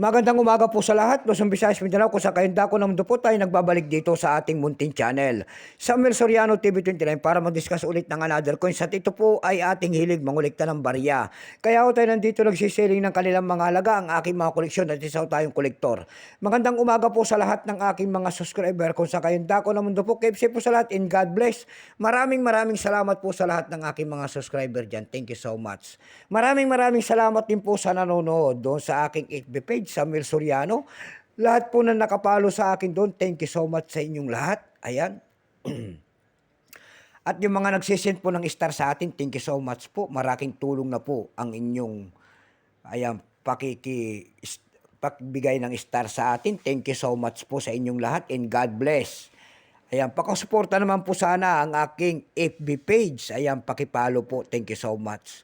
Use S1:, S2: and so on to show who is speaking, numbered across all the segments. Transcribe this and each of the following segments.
S1: Magandang umaga po sa lahat. Luzon, Visayas, Mindanao. Kung sa kayong dako ng mundo po tayo nagbabalik dito sa ating munting channel. Samuel Soriano TV29 para mag-discuss ulit ng another coins. At ito po ay ating hilig mangulikta ng barya. Kaya ako tayo nandito nagsisiling ng kanilang mga alaga ang aking mga koleksyon at isa tayong kolektor. Magandang umaga po sa lahat ng aking mga subscriber. Kung sa kayong dako ng mundo po, KFC po sa lahat and God bless. Maraming maraming salamat po sa lahat ng aking mga subscriber dyan. Thank you so much. Maraming maraming salamat din po sa nanonood doon sa aking FB page, Samuel Soriano. Lahat po na nakapalo sa akin doon, thank you so much sa inyong lahat. Ayan. At yung mga nagsisend po ng star sa atin, thank you so much po. Maraking tulong na po ang inyong ayan, pakiki pagbigay ng star sa atin. Thank you so much po sa inyong lahat and God bless. Ayan, pakasuporta naman po sana ang aking FB page. Ayan, pakipalo po. Thank you so much.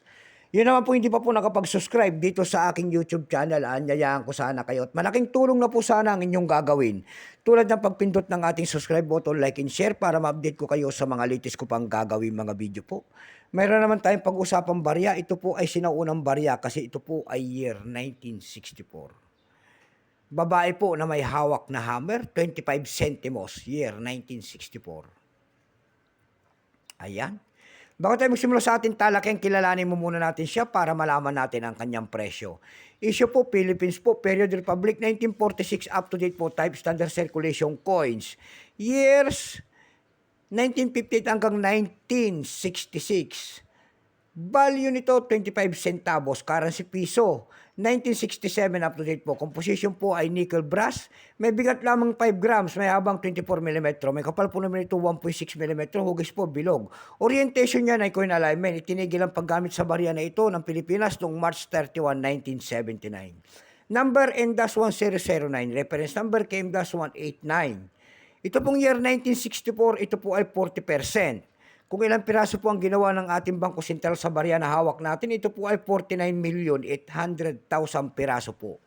S1: Yun naman po hindi pa po nakapag-subscribe dito sa aking YouTube channel. Anyayaan ko sana kayo. At malaking tulong na po sana ang inyong gagawin. Tulad ng pagpindot ng ating subscribe button, like and share para ma-update ko kayo sa mga latest ko pang gagawin mga video po. Mayroon naman tayong pag-usapang barya. Ito po ay sinaunang barya kasi ito po ay year 1964. Babae po na may hawak na hammer, 25 centimos, year 1964. Ayan. Bago tayo magsimula sa ating talakyan, kilalanin mo muna natin siya para malaman natin ang kanyang presyo. Issue po, Philippines po, Period Republic, 1946 up to date po, type standard circulation coins. Years, 1958 hanggang 1966. Value nito, 25 centavos. Currency piso, 1967 up to date po. Composition po ay nickel brass. May bigat lamang 5 grams. May habang 24 mm. May kapal po naman ito 1.6 mm. Hugis po bilog. Orientation niya ay coin alignment. Itinigil ang paggamit sa barya na ito ng Pilipinas noong March 31, 1979. Number N-1009. Reference number KM-189. Ito pong year 1964, ito po ay 40%. Kung ilang piraso po ang ginawa ng ating Bangko Sentral sa barya na hawak natin, ito po ay 49,800,000 piraso po.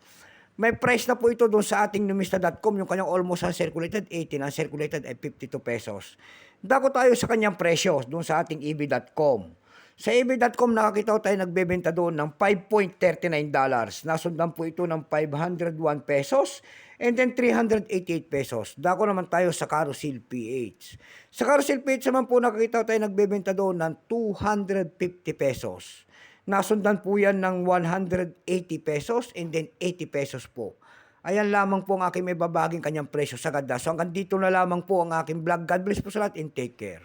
S1: May price na po ito doon sa ating numista.com, yung kanyang almost uncirculated 18, uncirculated ay 52 pesos. Dako tayo sa kanyang presyo doon sa ating eb.com. Sa eb.com nakakita tayo nagbebenta doon ng 5.39 dollars. Nasundan po ito ng 501 pesos and then 388 pesos. Dako naman tayo sa Carousel PH. Sa Carousel PH naman po nakakita tayo nagbebenta doon ng 250 pesos. Nasundan po yan ng 180 pesos and then 80 pesos po. Ayan lamang po ang aking may babaging kanyang presyo sa ganda. So hanggang dito na lamang po ang aking vlog. God bless po sa lahat and take care.